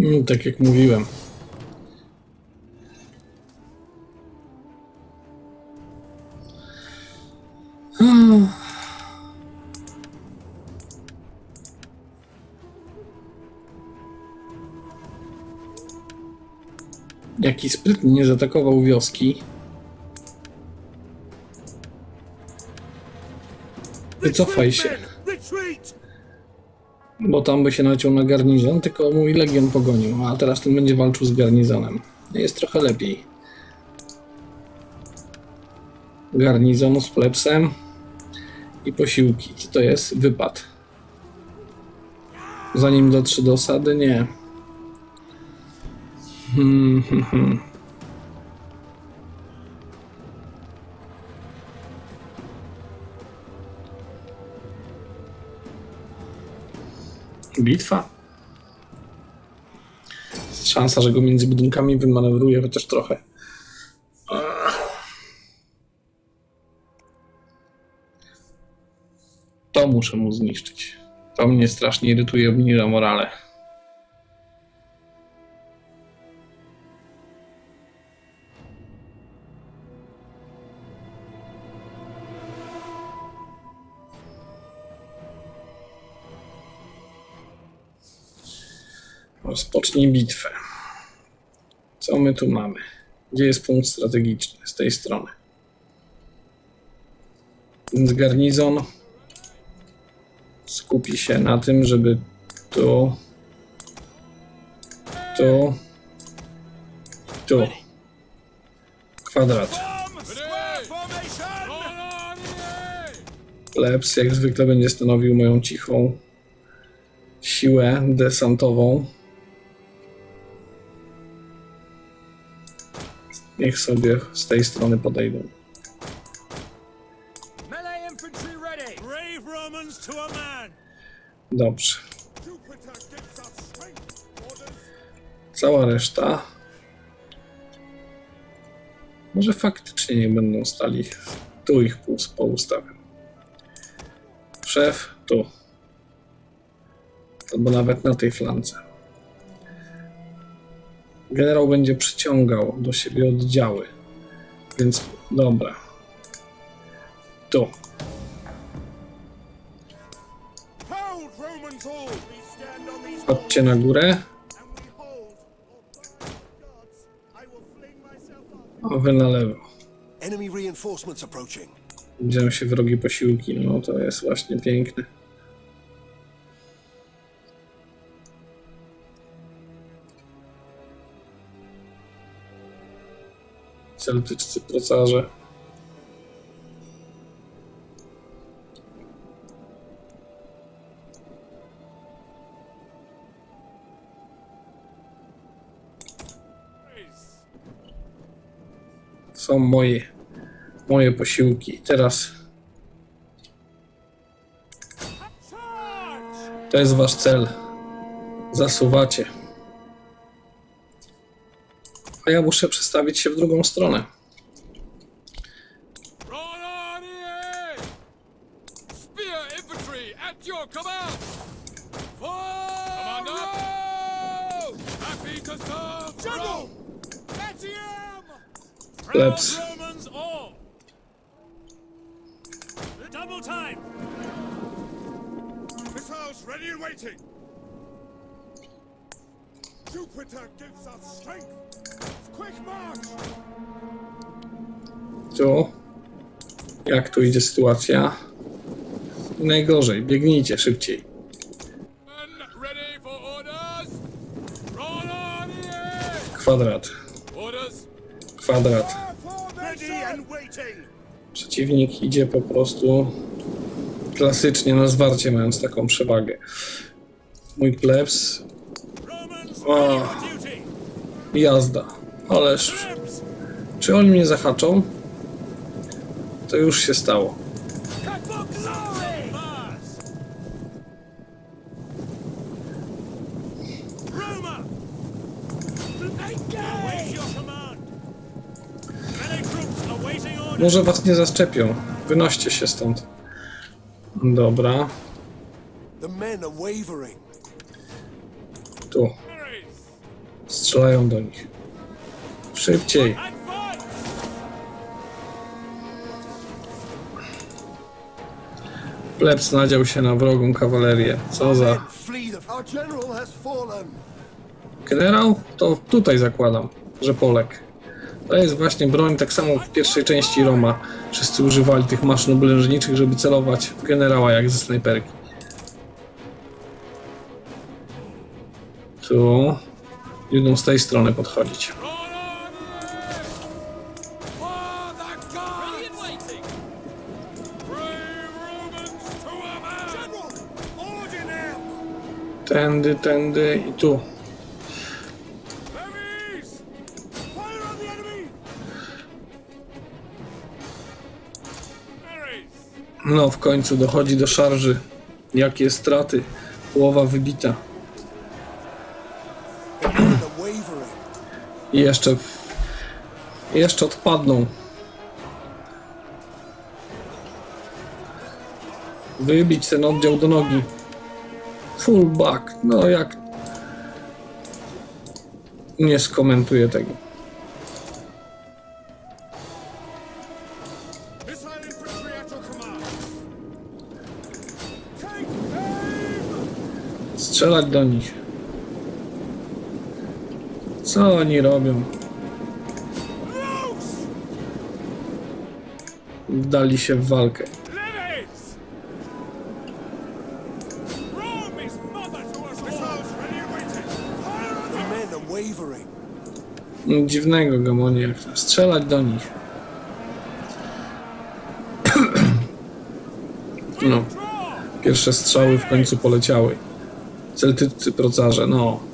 Mm, tak jak mówiłem. Jaki sprytny nie zaatakował wioski. Wycofaj się. Bo tam by się naciął na garnizon, tylko mój legion pogonił, a teraz ten będzie walczył z garnizonem. Jest trochę lepiej. Garnizon z plebsem i posiłki. Co to jest? Wypad. Zanim dotrze do osady? Nie. Hmm, hmm, hmm. Bitwa. Szansa, że go między budynkami wymanewruje chociaż trochę. To muszę mu zniszczyć. To mnie strasznie irytuje, obniża morale. Rozpocznij bitwę. Co my tu mamy? Gdzie jest punkt strategiczny? Z tej strony. Więc garnizon skupi się na tym, żeby tu, tu, tu. Kwadrat. Plebs jak zwykle będzie stanowił moją cichą siłę desantową. Niech sobie z tej strony podejdą. Dobrze. Cała reszta. Może faktycznie nie będą stali. Tu ich poustawiam. Szef tu. Albo nawet na tej flance. Generał będzie przyciągał do siebie oddziały. Więc dobra. Tu. Chodźcie na górę, a wy na lewo. Widziałem się wrogie posiłki. No to jest właśnie piękne. Celtyczcy procarze. Są moje, moje posiłki. Teraz! To jest wasz cel. Zasuwacie. A ja muszę przestawić się w drugą stronę. Double time! Missiles ready and waiting! Tu. Jak tu idzie sytuacja? Najgorzej. Biegnijcie szybciej. Kwadrat. Kwadrat. Przeciwnik idzie po prostu klasycznie na zwarcie, mając taką przewagę. Mój plebs. O. Jazda. Ależ. Czy oni mnie zahaczą? To już się stało. Może was nie zaszczepią. Wynoście się stąd. Dobra. Tu. Strzelają do nich. Szybciej. Plebs nadział się na wrogą kawalerię. Co za... Generał? To tutaj zakładam, że Polek. To jest właśnie broń, tak samo w pierwszej części Roma. Wszyscy używali tych maszyn oblężniczych, żeby celować w generała jak ze snajperki. Tu... Idą z tej strony podchodzić. Tędy, tędy i tu. No, w końcu dochodzi do szarży. Jakie straty. Połowa wybita. The men are wavering. Jeszcze... Jeszcze odpadną. Wybić ten oddział do nogi. Full back. No jak... Nie skomentuję tego. Strzelać do nich. Co oni robią? Wdali się w walkę. Dziwnego to. Strzelać do nich. No. Pierwsze strzały w końcu poleciały. Celtycy procarze, no.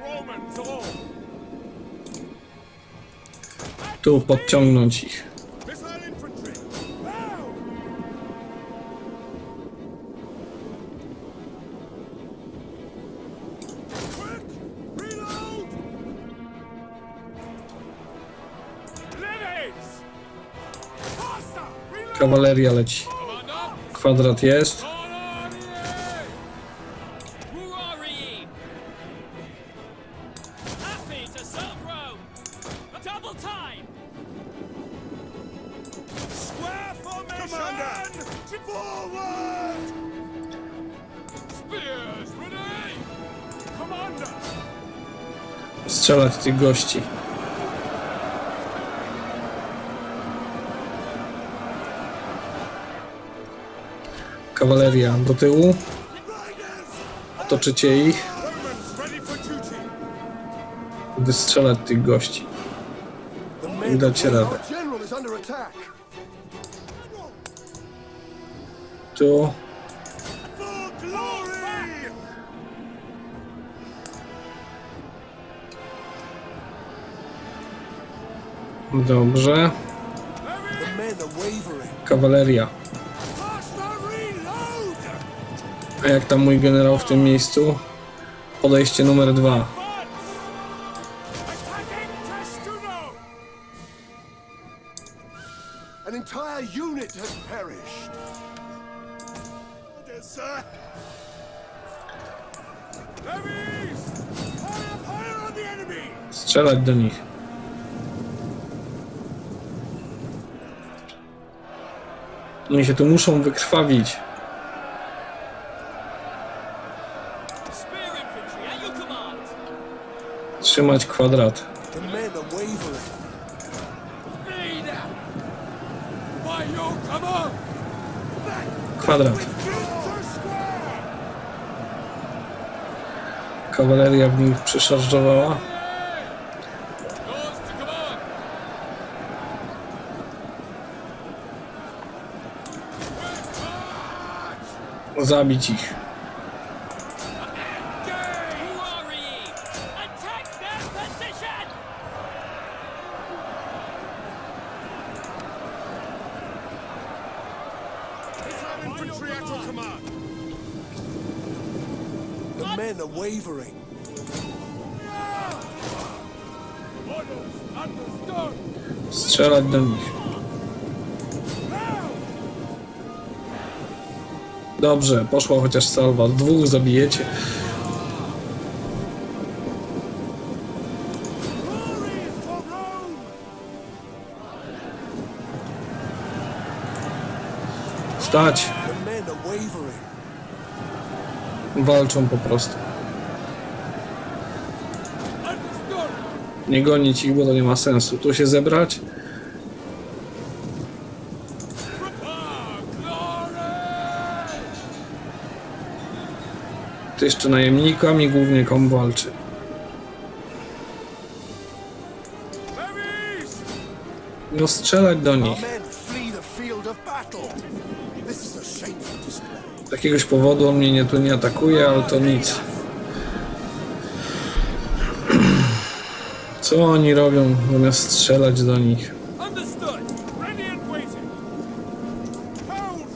Romans all! Tu podciągnąć ich. Forward! Spears ready! Commander! Strzelać tych gości. Kawaleria do tyłu. Otoczycie ich. Wystrzelać tych gości. Men Dacie radę. Tu. Dobrze. Kawaleria. A jak tam mój generał w tym miejscu? Podejście numer dwa. An entire unit has perished. Order, sir. Strzelać do nich. Oni się tu muszą wykrwawić. Spear infantry at your command! Trzymać kwadrat. The men are wavering. Speed! By command! Kwadrat. Square! Kawaleria w nich przeszarżowała. Zabić ich. men are wavering. Strzelać do nich. Dobrze, poszła chociaż salwa. Dwóch zabijecie. Stać. Walczą po prostu. Nie gonić ich, bo to nie ma sensu. Tu się zebrać. To jeszcze najemnikami głównie kom walczy. No strzelać do nich. Z jakiegoś powodu on mnie nie, tu nie atakuje, ale to nic. Co oni robią zamiast strzelać do nich? Understood. Ready and waiting. Hold,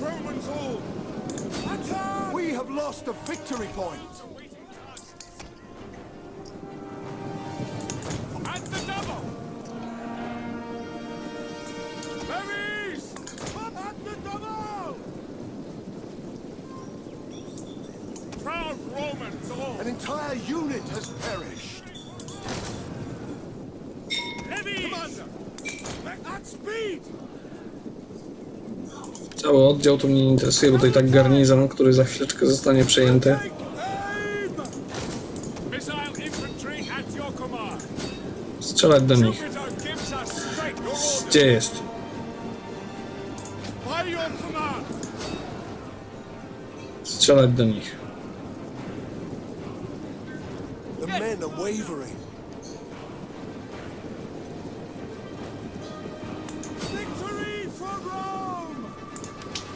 oddział to mnie nie interesuje, bo to i tak garnizon, który za chwileczkę zostanie przejęty. Strzelać do nich. Gdzie jest? Strzelać do nich. The men are wavering.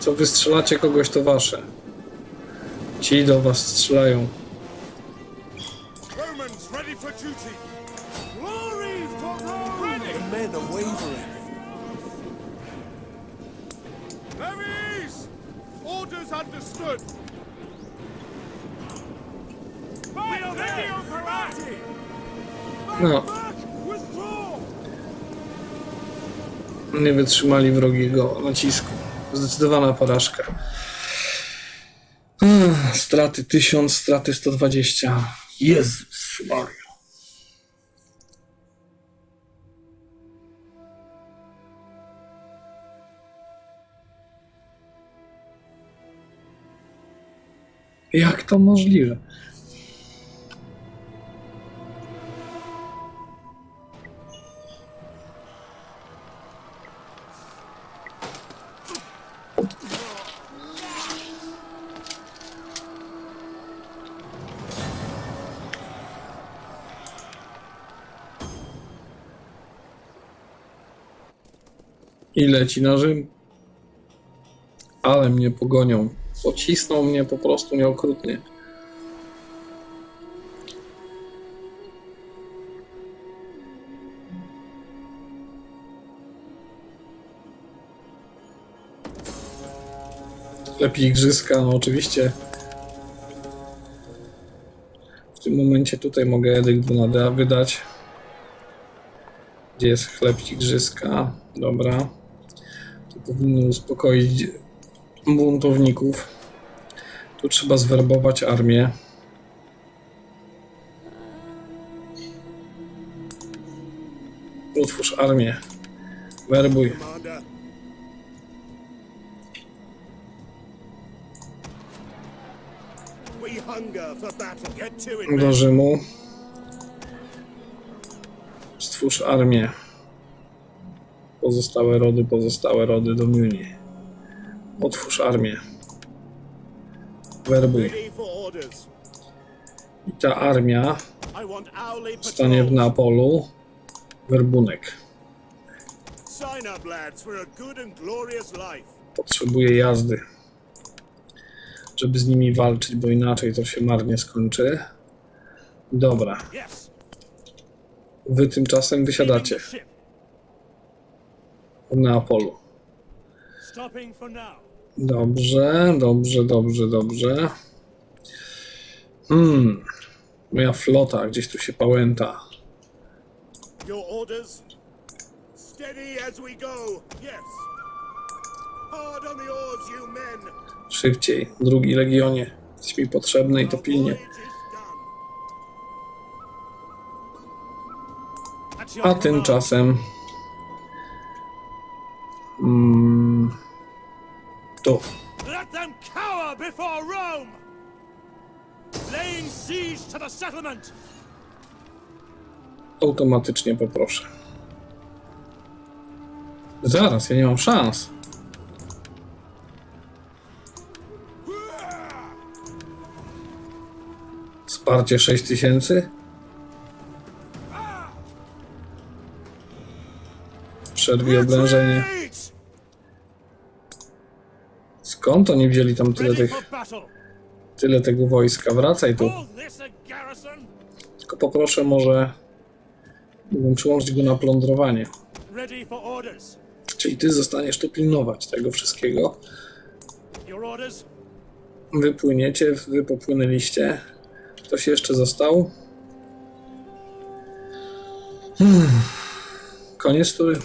Co wy strzelacie kogoś, to wasze. Ci do was strzelają. No, nie wytrzymali wrogiego nacisku. Zdecydowana porażka. Straty 1000, straty 120. Jezus Maria. Jak to możliwe? I leci na Rzym. Ale mnie pogonią. Pocisną mnie po prostu nieokrutnie. Lepiej igrzyska, no oczywiście. W tym momencie tutaj mogę edykt na wydać. Gdzie jest chleb igrzyska? Dobra. To powinno uspokoić buntowników. Tu trzeba zwerbować armię. Utwórz armię. Werbuj. Do Rzymu. Stwórz armię. Pozostałe rody, pozostałe rody do Miuni. Otwórz armię. Werbuj. I ta armia stanie w Neapolu. Werbunek. Potrzebuje jazdy. Żeby z nimi walczyć, bo inaczej to się marnie skończy. Dobra. Wy tymczasem wysiadacie Neapolu. Dobrze, dobrze, dobrze, dobrze. Hmm. Moja flota gdzieś tu się pałęta. Your orders? Steady as we go. Yes. Hard on the oars, you men. Szybciej, drugi legionie. Jesteś mi potrzebny i to pilnie. A tymczasem... Mm, tu. Let them cower before Rome! Laying siege to the settlement! Automatycznie poproszę. Zaraz, ja nie mam szans. Wsparcie 6000? Przerwij oblężenie. Skąd oni wzięli tam tyle, tych, tyle tego wojska? Wracaj tu. Tylko poproszę może... Przyłączyć go na plądrowanie. Czyli ty zostaniesz tu pilnować tego wszystkiego. Wypłyniecie, wy popłynęliście. Ktoś jeszcze został? Hmm. Koniec tury.